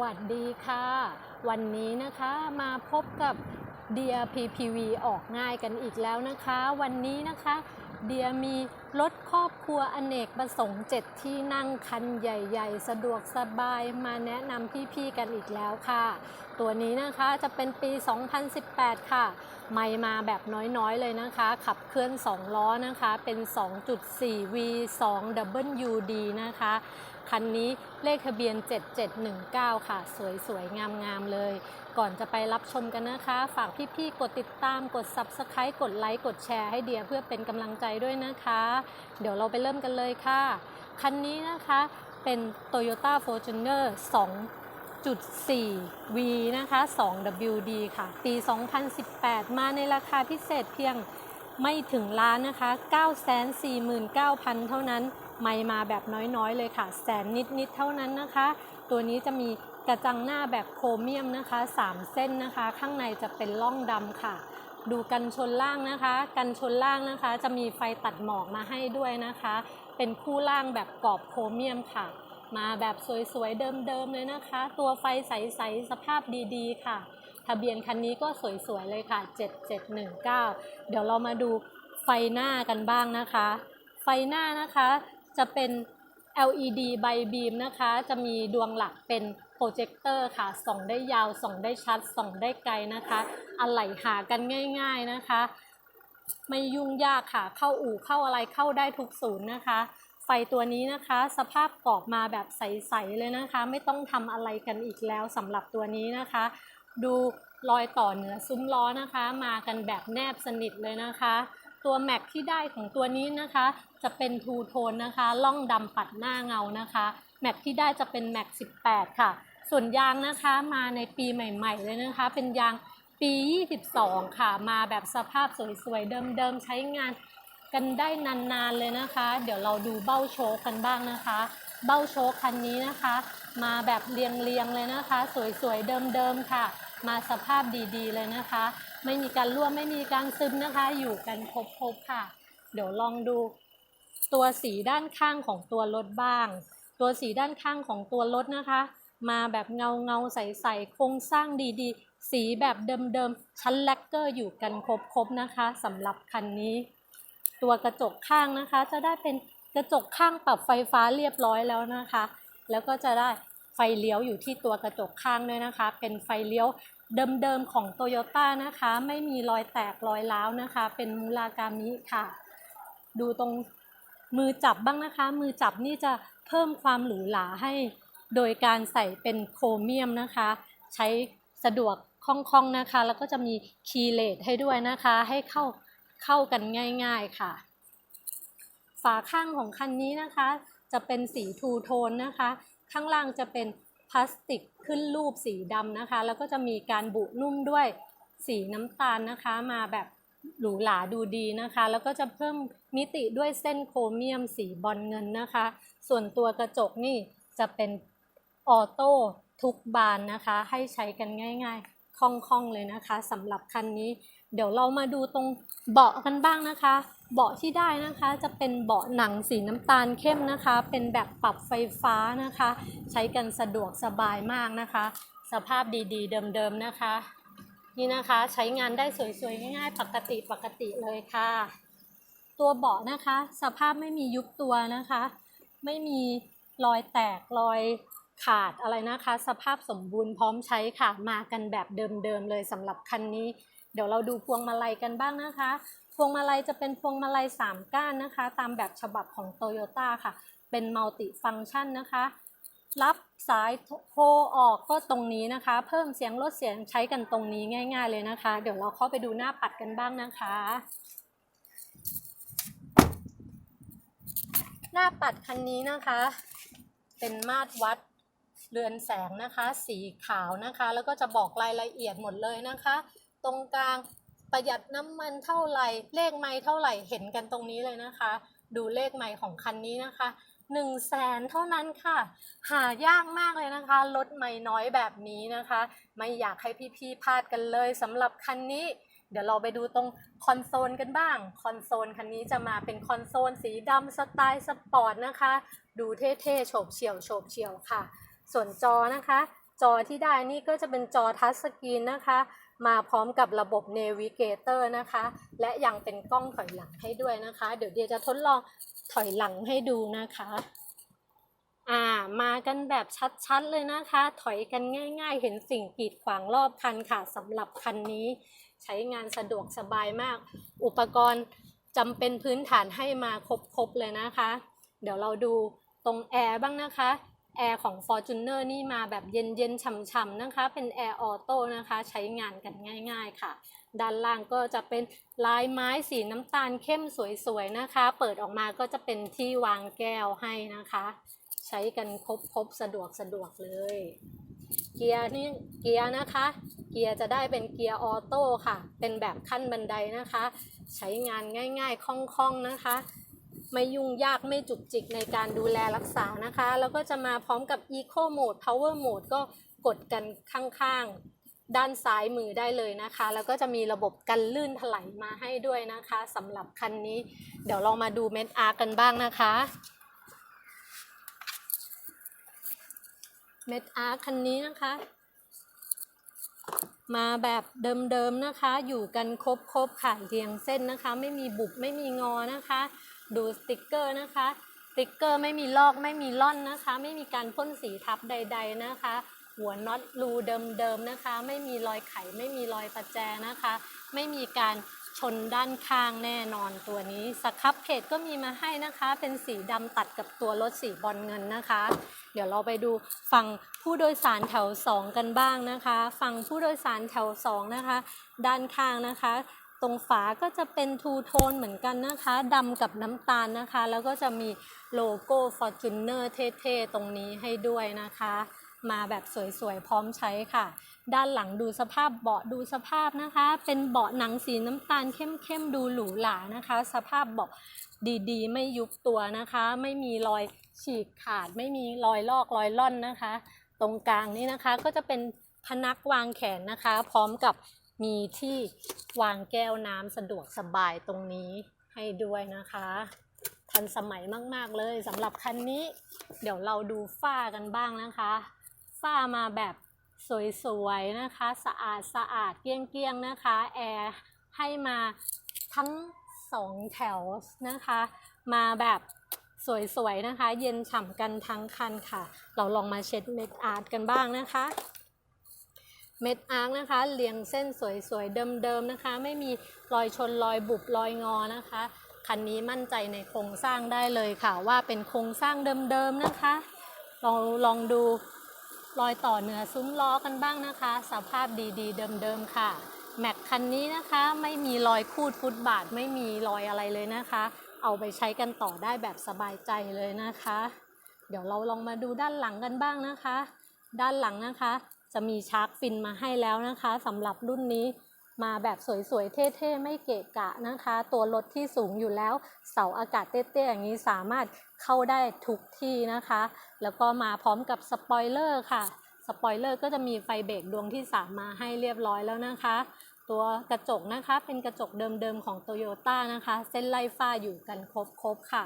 วัสดีค่ะ วันนี้นะคะมาพบกับเดีย PPV ออกง่ายกันอีกแล้วนะคะ วันนี้นะคะเดียมีรถครอบครัวอเนกประสงค์เจ็ดที่นั่งคันใหญ่ๆ สะดวกสบายมาแนะนำพี่ๆกันอีกแล้วค่ะ ตัวนี้นะคะจะเป็นปี 2018 ค่ะ ไม่มาแบบน้อยๆเลยนะคะ ขับเคลื่อน 2 ล้อนะคะ เป็น 2.4 V 2 WD นะคะ คันนี้เลขทะเบียน 7719 ค่ะ สวยๆงามๆเลย ก่อนจะไปรับชมกันนะคะ ฝากพี่ๆ กดติดตาม กด Subscribe กดไลค์ กดแชร์ให้เดียเพื่อเป็นกำลังใจด้วยนะคะ เดี๋ยวเราไปเริ่มกันเลยค่ะ คันนี้นะคะเป็น Toyota Fortuner 2.4 V นะคะ 2WD ค่ะ ปี 2018 มาในราคาพิเศษเพียงไม่ถึงล้านนะคะ 949,000 เท่านั้น ไม่มาแบบน้อยๆเลยค่ะ แสนนิดๆเท่านั้นนะคะ ตัวนี้จะมีกระจังหน้าแบบโครเมียมนะคะ 3 เส้นนะคะ ข้างในจะเป็นล่องดำค่ะ ดูกันชนล่างนะคะ กันชนล่างนะคะ จะมีไฟตัดหมอกมาให้ด้วยนะคะ เป็นคู่ล่างแบบกรอบโครเมียมค่ะ มาแบบสวยๆเดิมๆเลยนะคะ ตัวไฟใสๆสภาพดีๆ ค่ะ ทะเบียนคันนี้ก็สวยๆเลยค่ะ 7719 เดี๋ยวเรามาดูไฟหน้ากันบ้างนะคะ ไฟหน้านะคะ จะเป็น LED ใบบีมนะคะ จะมีดวงหลักเป็นโปรเจคเตอร์ค่ะ ส่องได้ยาว ส่องได้ชัด ส่องได้ไกลนะคะ อะไหล่หากันง่าย ๆนะคะ ไม่ยุ่งยากค่ะ เข้าอู่เข้าอะไรเข้าได้ทุกศูนย์นะคะ ไฟตัวนี้นะคะ สภาพกรอบมาแบบใสๆเลยนะคะ ไม่ต้องทำอะไรกันอีกแล้วสำหรับตัวนี้นะคะ ดูรอยต่อเหนือซุ้มล้อนะคะ มากันแบบแนบสนิทเลยนะคะ ตัวแม็กที่ได้ของตัวนี้นะคะ จะเป็นทูโทนนะคะล่องดำปัดหน้าเงานะคะแม็กที่ได้จะเป็นแม็ก18 ค่ะ ส่วนยางนะคะมาในปีใหม่ ๆ เลยนะคะ เป็นยางปี 22 ค่ะ มาแบบสภาพสวยๆ เดิมๆ ใช้งานกันได้นานๆเลยนะคะ เดี๋ยวเราดูเบ้าโชคกันบ้างนะคะ เบ้าโชคคันนี้นะคะ มาแบบเรียงๆเลยนะคะ สวยๆ เดิมๆ ค่ะ มาสภาพดีๆ เลยนะคะ ไม่มีการรั่วไม่มีการซึมนะคะ อยู่กันครบๆค่ะ เดี๋ยวลองดู ตัวสีด้านข้างของตัวรถบ้าง ตัวสีด้านข้างของตัวรถนะคะ มาแบบเงาเงาๆใสๆโครงสร้างดีๆ สีแบบเดิมๆ ชั้นแลกเกอร์อยู่กันครบๆนะคะสำหรับคันนี้ ตัวกระจกข้างนะคะ จะได้เป็นกระจกข้างปรับไฟฟ้าเรียบร้อยแล้วนะคะ แล้วก็จะได้ไฟเลี้ยวอยู่ที่ตัวกระจกข้างด้วยนะคะ เป็นไฟเลี้ยว เดิมๆของโตโยต้านะคะ ไม่มีรอยแตกรอยร้าวนะคะ เป็นมูลากามิค่ะ ดูตรงมือจับบ้างนะคะ มือจับนี่จะเพิ่มความหรูหราให้ โดยการใส่เป็นโครเมียมนะคะ ใช้สะดวกคล่องๆนะคะ แล้วก็จะมีคีย์เลสให้ด้วยนะคะ ให้เข้าเข้ากันง่ายๆค่ะ ฝาข้างของคันนี้นะคะ จะเป็นสีทูโทนนะคะ ข้างล่างจะเป็น พลาสติกขึ้นรูปสีดำนะคะ แล้วก็จะมีการบุนุ่มด้วยสีน้ำตาลนะคะ มาแบบหรูหราดูดีนะคะ แล้วก็จะเพิ่มมิติด้วยเส้นโครเมียมสีบอลเงินนะคะ ส่วนตัวกระจกนี่จะเป็นออโต้ทุกบานนะคะ ให้ใช้กันง่าย ๆ ล่องๆเลยนะคะสำหรับคันนี้ เดี๋ยวเรามาดูตรงเบาะกันบ้างนะคะ เบาะที่ได้นะคะจะเป็นเบาะหนังสีน้ำตาลเข้มนะคะ เป็นแบบปรับไฟฟ้านะคะ ใช้กันสะดวกสบายมากนะคะ สภาพดีๆ เดิมๆนะคะ นี่นะคะใช้งานได้สวยๆง่ายๆ ปกติปกติเลยค่ะ ตัวเบาะนะคะ สภาพไม่มียุบตัวนะคะ ไม่มีรอยแตกรอย ขาดอะไรนะคะ สภาพสมบูรณ์พร้อมใช้ค่ะ มากันแบบเดิมๆเลยสำหรับคันนี้ เดี๋ยวเราดูพวงมาลัยกันบ้างนะคะ พวงมาลัยจะเป็นพวงมาลัย 3 ก้านนะคะ ตามแบบฉบับของ t o y ยต้ค่ะ เป็นมัลติฟัง c t ชันนะคะ รับสายโทรออกก็ตรงนี้นะคะ เพิ่มเสียงลดเสียงใช้กันตรงนี้ง่าย ๆ เลยนะคะ เดี๋ยวเราเข้าไปดูหน้าปัดกันบ้างนะคะหน้าปัดคันนี้นะคะ เป็นมาตรวัด เรือนแสงนะคะ สีขาวนะคะ แล้วก็จะบอกรายละเอียดหมดเลยนะคะ ตรงกลางประหยัดน้ำมันเท่าไหร่ เลขไม้เท่าไหร่เห็นกันตรงนี้เลยนะคะ ดูเลขไม้ของคันนี้นะคะ1นึ่งแสนเท่านั้นค่ะ หายากมากเลยนะคะรถไม่น้อยแบบนี้นะคะ ไม่อยากให้พี่ๆพลาดกันเลยสำหรับคันนี้ เดี๋ยวเราไปดูตรงคอนโซลกันบ้าง คอนโซลคันนี้จะมาเป็นคอนโซลสีดำสไตล์สปอร์ตนะคะ ดูเท่ๆโฉบเฉี่ยวโฉบเฉี่ยวค่ะ ส่วนจอนะคะ จอที่ได้นี่ก็จะเป็นจอทัชสกรีนนะคะ มาพร้อมกับระบบ Navigator นะคะ และยังเป็นกล้องถอยหลังให้ด้วยนะคะ เดี๋ยวเดียจะทดลองถอยหลังให้ดูนะคะอ่ามากันแบบชัดๆเลยนะคะ ถอยกันง่ายๆ เห็นสิ่งกีดขวางรอบคันค่ะสำหรับคันนี้ ใช้งานสะดวกสบายมาก อุปกรณ์จำเป็นพื้นฐานให้มาครบๆเลยนะคะ เดี๋ยวเราดูตรงแอร์บ้างนะคะ แอร์ของ Fortuner นี่มาแบบเย็นๆฉ่ำๆนะคะ เป็นแอร์ออโต้นะคะ ใช้งานกันง่าย ๆค่ะ ด้านล่างก็จะเป็นลายไม้สีน้ำตาลเข้มสวยๆนะคะ เปิดออกมาก็จะเป็นที่วางแก้วให้นะคะ ใช้กันครบๆสะดวกสะดวกเลย เกียร์นี่เกียร์นะคะ เกียร์จะได้เป็นเกียร์ออโต้ค่ะ เป็นแบบขั้นบันไดนะคะ ใช้งานง่ายๆคล่องๆนะคะ ไม่ยุ่งยากไม่จุกจิกในการดูแลรักษานะคะ แล้วก็จะมาพร้อมกับ Eco Mode Power Mode ก็กดกันข้างๆ ด้านซ้ายมือได้เลยนะคะ แล้วก็จะมีระบบกันลื่นถลายมาให้ด้วยนะคะสำหรับคันนี้ เดี๋ยวเรามาดูเม็ดอาร์กันบ้างนะคะเม็ดอาร์คันนี้นะคะ มาแบบเดิมๆนะคะ อยู่กันครบๆค่ะเรียงเส้นนะคะ ไม่มีบุบไม่มีงอนะคะ ดูสติกเกอร์นะคะสติกเกอร์ไม่มีลอกไม่มีล่อนนะคะ ไม่มีการพ่นสีทับใด ๆนะคะ หัวน็อตรูเดิมๆนะคะ ไม่มีรอยไข ไม่มีรอยประแจนะคะ ไม่มีการชนด้านข้างแน่นอนตัวนี้สครับเพจก็มีมาให้นะคะ เป็นสีดำตัดกับตัวรถสีบอลเงินนะคะ เดี๋ยวเราไปดูฝั่งผู้โดยสารแถว 2 กันบ้างนะคะ ฝั่งผู้โดยสารแถว 2 นะคะ ด้านข้างนะคะ ตรงฝาก็จะเป็นทูโทนเหมือนกันนะคะดำกับน้ำตาลนะคะ แล้วก็จะมีโลโก้ Fortuner เท่ๆ ตรงนี้ให้ด้วยนะคะ มาแบบสวยๆ พร้อมใช้ค่ะ ด้านหลังดูสภาพเบาะดูสภาพนะคะ เป็นเบาะหนังสีน้ำตาลเข้มๆ ดูหรูหรานะคะ สภาพเบาะดีๆ ไม่ยุบตัวนะคะ ไม่มีรอยฉีกขาด ไม่มีรอยลอกรอยล่อนนะคะ ตรงกลางนี้นะคะก็จะเป็นพนักวางแขนนะคะ พร้อมกับ มีที่วางแก้วน้ำสะดวกสบายตรงนี้ให้ด้วยนะคะ ทันสมัยมาก ๆ เลยสำหรับคันนี้ เดี๋ยวเราดูฝ้ากันบ้างนะคะ ฝ้ามาแบบสวยๆนะคะ สะอาดสะอาดเกลี้ยงๆนะคะแอร์ให้มาทั้งสองแถวนะคะ มาแบบสวยๆนะคะ เย็นฉ่ำกันทั้งคันค่ะ เราลองมาเช็ดเม็ดอาร์ตกันบ้างนะคะ เม็ดอาร์ตนะคะเรียงเส้นสวยๆ เดิมๆนะคะ ไม่มีรอยชนรอยบุบรอยงอนะคะ คันนี้มั่นใจในโครงสร้างได้เลยค่ะ ว่าเป็นโครงสร้างเดิมๆนะคะเราลองดูรอยต่อเหนือซุ้มล้อกันบ้างนะคะ สภาพดีๆ เดิมๆค่ะแม็กคันนี้นะคะไม่มีรอยคูดฟุตบาทไม่มีรอยอะไรเลยนะคะ เอาไปใช้กันต่อได้แบบสบายใจเลยนะคะ เดี๋ยวเราลองมาดูด้านหลังกันบ้างนะคะ ด้านหลังนะคะ จะมีชาร์กฟินมาให้แล้วนะคะสำหรับรุ่นนี้มาแบบสวยๆ เท่ๆ ไม่เกะกะนะคะ ตัวรถที่สูงอยู่แล้ว เสาอากาศเต้ๆอย่างนี้สามารถเข้าได้ทุกที่นะคะ แล้วก็มาพร้อมกับสปอยเลอร์ค่ะสปอยเลอร์ก็จะมีไฟเบรกดวงที่ 3 มาให้เรียบร้อยแล้วนะคะ ตัวกระจกนะคะเป็นกระจกเดิมๆของ t o y ยต้านะคะ เส้นไล่ฟ้าอยู่กันครบๆค่ะ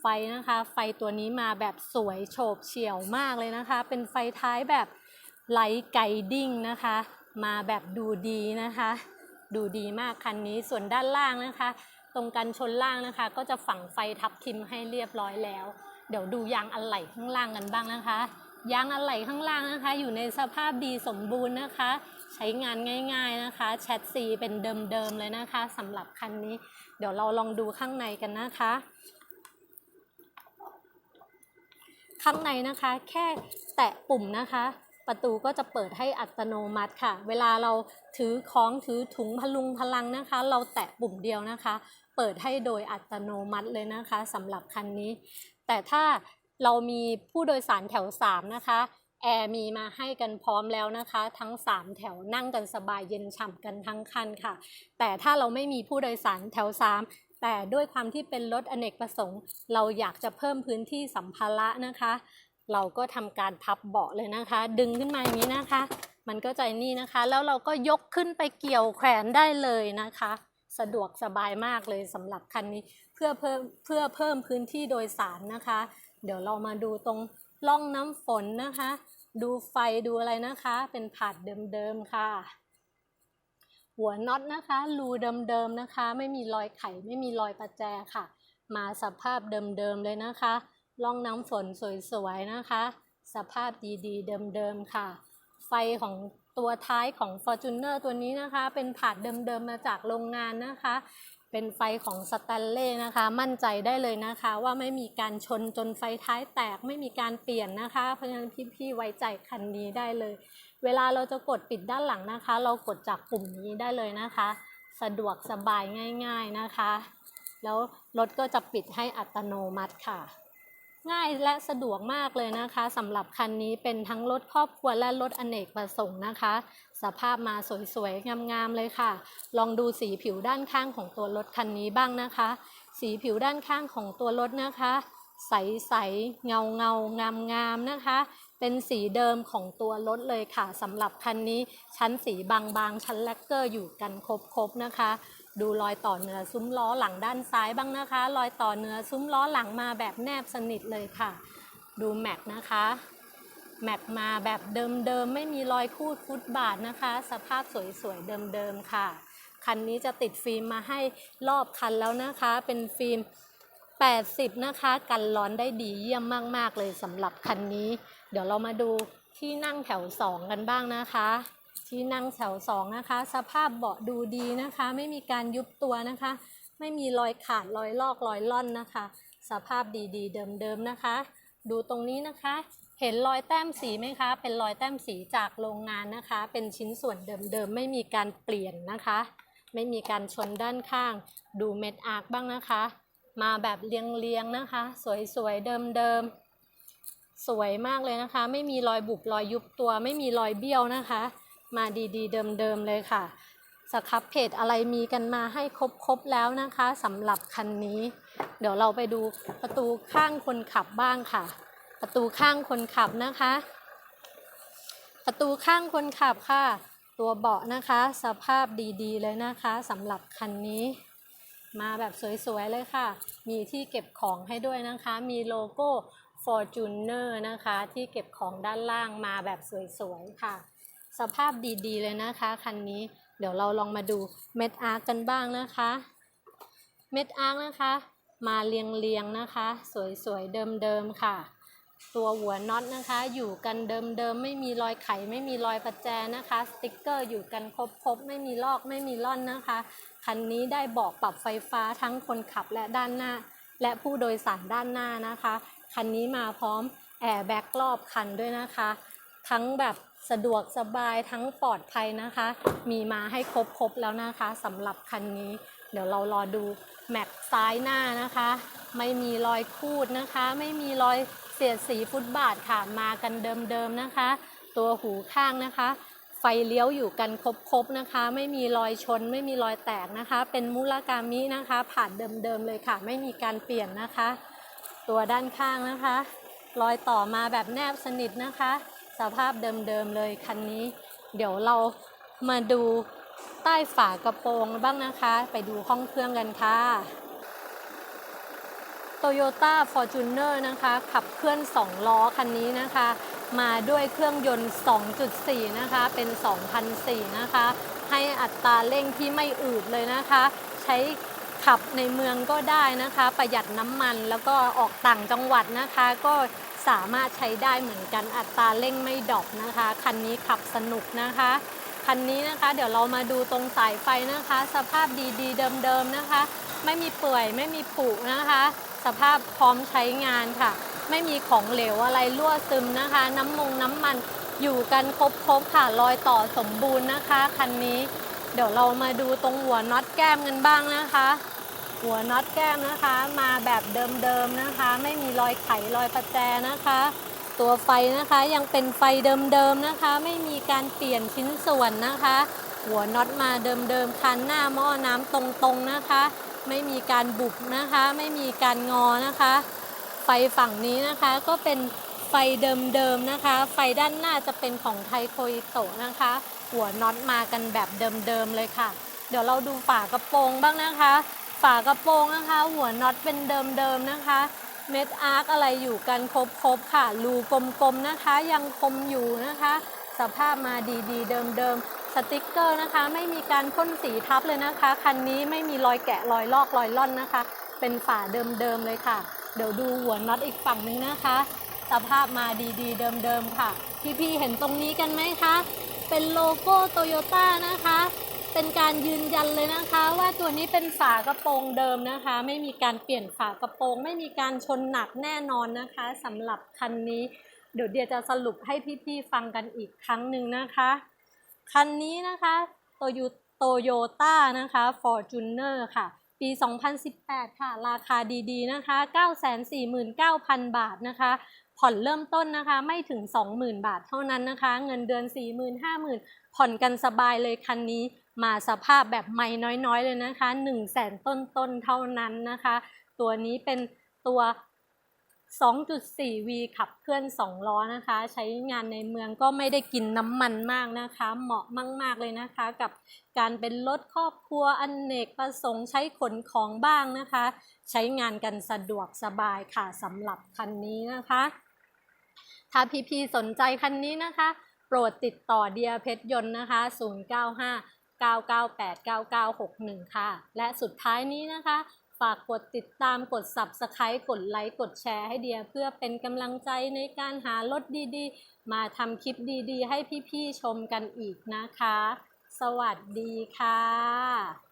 ไฟนะคะ ไฟตัวนี้มาแบบสวยโฉบเฉี่ยวมากเลยนะคะ เป็นไฟท้ายแบบ ไลท์ไกดิ้งนะคะ มาแบบดูดีนะคะ ดูดีมากคันนี้ส่วนด้านล่างนะคะ ตรงกันชนล่างนะคะ ก็จะฝังไฟทับทิมให้เรียบร้อยแล้ว เดี๋ยวดูยางอะไหล่ข้างล่างกันบ้างนะคะยางอะไหล่ข้างล่างนะคะ อยู่ในสภาพดีสมบูรณ์นะคะ ใช้งานง่าย ๆนะคะ แชทซีเป็นเดิมๆเลยนะคะสำหรับคันนี้ เดี๋ยวเราลองดูข้างในกันนะคะ ข้างในนะคะ แค่แตะปุ่มนะคะ ประตูก็จะเปิดให้อัตโนมัติค่ะ เวลาเราถือของถือถุงพลุงพลังนะคะ เราแตะปุ่มเดียวนะคะ เปิดให้โดยอัตโนมัติเลยนะคะสำหรับคันนี้ แต่ถ้าเรามีผู้โดยสารแถว 3 นะคะแอร์มีมาให้กันพร้อมแล้วนะคะ ทั้ง 3 แถวนั่งกันสบายเย็นฉ่ำกันทั้งคันค่ะ แต่ถ้าเราไม่มีผู้โดยสารแถว 3 แต่ด้วยความที่เป็นรถอเนกประสงค์ เราอยากจะเพิ่มพื้นที่สัมภาระนะคะ เราก็ทำการพับเบาะเลยนะคะ ดึงขึ้นมาอย่างนี้นะคะ มันก็จะนี่นะคะ แล้วเราก็ยกขึ้นไปเกี่ยวแขวนได้เลยนะคะ สะดวกสบายมากเลยสำหรับคันนี้เพื่อเพิ่มเพื่อเพิ่มพื้นที่โดยสารนะคะ เดี๋ยวเรามาดูตรงร่องน้ำฝนนะคะ ดูไฟดูอะไรนะคะ เป็นผาดเดิมๆค่ะ หัวน็อตนะคะรูเดิมๆนะคะ ไม่มีรอยไขไม่มีรอยประแจค่ะ มาสภาพเดิมๆเลยนะคะ ล่องน้ำฝนสวยๆนะคะ สภาพดีๆ เดิมๆค่ะ ไฟของตัวท้ายของ Fortuner ตัวนี้นะคะ เป็นผาดเดิมๆมาจากโรงงานนะคะ เป็นไฟของสแตนเล่นะคะ มั่นใจได้เลยนะคะ ว่าไม่มีการชนจนไฟท้ายแตกไม่มีการเปลี่ยนนะคะ เพราะฉะนั้นพี่ๆไว้ใจคันนี้ได้เลย เวลาเราจะกดปิดด้านหลังนะคะ เรากดจากปุ่มนี้ได้เลยนะคะ สะดวกสบายง่าย ๆนะคะ แล้วรถก็จะปิดให้อัตโนมัติค่ะ ง่ายและสะดวกมากเลยนะคะสำหรับคันนี้เป็นทั้งรถครอบครัวและรถอเนกประสงค์นะคะ สภาพมาสวยๆ งามๆ เลยค่ะ ลองดูสีผิวด้านข้างของตัวรถคันนี้บ้างนะคะ สีผิวด้านข้างของตัวรถนะคะ ใสๆ เงาเงางามงามๆนะคะ เป็นสีเดิมของตัวรถเลยค่ะสำหรับคันนี้ชั้นสีบางๆ ชั้นแลกเกอร์อยู่กันครบๆนะคะ ดูรอยต่อเนื้อซุ้มล้อหลังด้านซ้ายบ้างนะคะ รอยต่อเนื้อซุ้มล้อหลังมาแบบแนบสนิทเลยค่ะ ดูแม็กนะคะแม็กมาแบบเดิมๆไม่มีรอยคูดฟุตบาทนะคะ สภาพสวยๆเดิมๆค่ะ คันนี้จะติดฟิล์มมาให้รอบคันแล้วนะคะ เป็นฟิล์ม 80 นะคะ กันร้อนได้ดีเยี่ยมมากๆเลยสำหรับคันนี้ เดี๋ยวเรามาดูที่นั่งแถว 2 กันบ้างนะคะ ที่นั่งแถว2นะคะ สภาพเบาะดูดีนะคะ ไม่มีการยุบตัวนะคะ ไม่มีรอยขาดรอยลอกรอยล่อนนะคะ สภาพดีๆ เดิมๆนะคะ ดูตรงนี้นะคะ เห็นรอยแต้มสีไหมคะ เป็นรอยแต้มสีจากโรงงานนะคะ เป็นชิ้นส่วนเดิมๆไม่มีการเปลี่ยนนะคะ ไม่มีการชนด้านข้าง ดูเม็ดอาร์คบ้างนะคะ มาแบบเรียงๆนะคะ สวยๆเดิมๆสวยมากเลยนะคะ ไม่มีรอยบุบรอยยุบตัว ไม่มีรอยเบี้ยวนะคะ มาดีๆ เดิมๆเลยค่ะสครับเพจอะไรมีกันมาให้ครบๆแล้วนะคะสำหรับคันนี้ เดี๋ยวเราไปดูประตูข้างคนขับบ้างค่ะ ประตูข้างคนขับนะคะ ประตูข้างคนขับค่ะ ตัวเบาะนะคะ สภาพดีๆ เลยนะคะสำหรับคันนี้ มาแบบสวยๆเลยค่ะ มีที่เก็บของให้ด้วยนะคะ มีโลโก้ Fortuner นะคะ ที่เก็บของด้านล่างมาแบบสวยๆค่ะ สภาพดีๆเลยนะคะคันนี้เดี๋ยวเราลองมาดูเม็ดอาร์กันบ้างนะคะ เม็ดอาร์กนะคะ มาเรียงๆนะคะ สวยๆเดิมๆค่ะ ตัวหัวน็อตนะคะ อยู่กันเดิมๆไม่มีรอยไขไม่มีรอยประแจนะคะ สติกเกอร์อยู่กันครบๆไม่มีลอกไม่มีล่อนนะคะคันนี้ได้เบอกปรับไฟฟ้าทั้งคนขับและด้านหน้า และผู้โดยสารด้านหน้านะคะคันนี้มาพร้อมแอร์แบ็กรอบคันด้วยนะคะ ทั้งแบบ สะดวกสบายทั้งปลอดภัยนะคะ มีมาให้ครบๆแล้วนะคะสำหรับคันนี้ เดี๋ยวเรารอดูแม็กซ้ายหน้านะคะ ไม่มีรอยคูดนะคะ ไม่มีรอยเสียดสีฟุตบาทค่ะมากันเดิมๆนะคะ ตัวหูข้างนะคะ ไฟเลี้ยวอยู่กันครบๆนะคะ ไม่มีรอยชน ไม่มีรอยแตกนะคะ เป็นมูลากามินะคะ ผ่านเดิมๆเลยค่ะ ไม่มีการเปลี่ยนนะคะ ตัวด้านข้างนะคะ รอยต่อมาแบบแนบสนิทนะคะ ภาพเดิมๆเลยคันนี้ เดี๋ยวเรามาดูใต้ฝากระโปรงบ้างนะคะ ไปดูห้องเครื่องกันค่ะ Toyota Fortuner นะคะ ขับเคลื่อน 2 ล้อคันนี้นะคะ มาด้วยเครื่องยนต์ 2.4 นะคะ เป็น 2004 นะคะ ให้อัตราเร่งที่ไม่อืดเลยนะคะ ใช้ขับในเมืองก็ได้นะคะ ประหยัดน้ำมันแล้วก็ออกต่างจังหวัดนะคะ ก็ สามารถใช้ได้เหมือนกันอัตราเร่งไม่ดรอปนะคะ คันนี้ขับสนุกนะคะ คันนี้นะคะ เดี๋ยวเรามาดูตรงสายไฟนะคะ สภาพดีๆ เดิมๆนะคะ ไม่มีเปื่อยไม่มีผุนะคะ สภาพพร้อมใช้งานค่ะ ไม่มีของเหลวอะไรรั่วซึมนะคะ น้ำมงน้ำมันอยู่กันครบๆค่ะรอยต่อสมบูรณ์นะคะ คันนี้เดี๋ยวเรามาดูตรงหัวน็อตแก้มกันบ้างนะคะ หัวน็อตแก้มนะคะ มาแบบเดิมๆนะคะ ไม่มีรอยไขรอยประแจนะคะ ตัวไฟนะคะยังเป็นไฟเดิมๆนะคะ ไม่มีการเปลี่ยนชิ้นส่วนนะคะ หัวน็อตมาเดิมๆคันหน้าหม้อน้ำตรงๆนะคะ ไม่มีการบุบนะคะ ไม่มีการงอนะคะ ไฟฝั่งนี้นะคะก็เป็นไฟเดิมๆนะคะ ไฟด้านหน้าจะเป็นของไทโคอิโตะนะคะ หัวน็อตมากันแบบเดิมๆเลยค่ะ เดี๋ยวเราดูฝากระโปรงบ้างนะคะ ฝากระโปรงนะคะ หัวน็อตเป็นเดิมๆนะคะ เม็ดอาร์คอะไรอยู่กันครบๆค่ะ รูกลมๆนะคะ ยังคมอยู่นะคะ สภาพมาดีๆ เดิมๆ สติกเกอร์นะคะ ไม่มีการพ่นสีทับเลยนะคะ คันนี้ไม่มีรอยแกะรอยลอกรอยล่อนนะคะ เป็นฝาเดิมๆเลยค่ะ เดี๋ยวดูหัวน็อตอีกฝั่งนึงนะคะ สภาพมาดีๆ เดิมๆค่ะ พี่ๆเห็นตรงนี้กันไหมคะ เป็นโลโก้โตโยต้านะคะ เป็นการยืนยันเลยนะคะ ว่าตัวนี้เป็นฝากระโปรงเดิมนะคะ ไม่มีการเปลี่ยนฝากระโปรง ไม่มีการชนหนักแน่นอนนะคะสำหรับคันนี้ เดี๋ยวเดียจะสรุปให้พี่ๆฟังกันอีกครั้งหนึ่งนะคะ คันนี้นะคะโตโยโตโยต้านะคะ Fortuner ค่ะ ปี 2018 ค่ะ ราคาดีๆนะคะ 949,000 บาทนะคะ ผ่อนเริ่มต้นนะคะไม่ถึง 20,000 บาทเท่านั้นนะคะ เงินเดือน 40,000 50,000ผ่อนกันสบายเลยคันนี้ มาสภาพแบบไม่น้อยๆเลยนะคะ1 0 0 0 0 0ต้นๆเท่านั้นนะคะ ตัวนี้เป็นตัว 2.4V ขับเคลื่อน 2 ล้อนะคะ ใช้งานในเมืองก็ไม่ได้กินน้ำมันมากนะคะ เหมาะมากๆเลยนะคะ กับการเป็นรถครอบครัวอนเนกประสงค์ใช้ขนของบ้างนะคะ ใช้งานกันสะดวกสบายค่ะสำหรับคันนี้นะคะ ถ้าพี่ๆสนใจคันนี้นะคะ โปรดติดต่อเดียเพชรยนต์นะคะ 095 998 9961 ค่ะ และสุดท้ายนี้นะคะ ฝากกดติดตามกด Subscribe กดไลค์กดแชร์ให้เดีย เพื่อเป็นกำลังใจในการหารถดีๆ มาทำคลิปดีๆ ให้พี่ๆ ชมกันอีกนะคะ สวัสดีค่ะ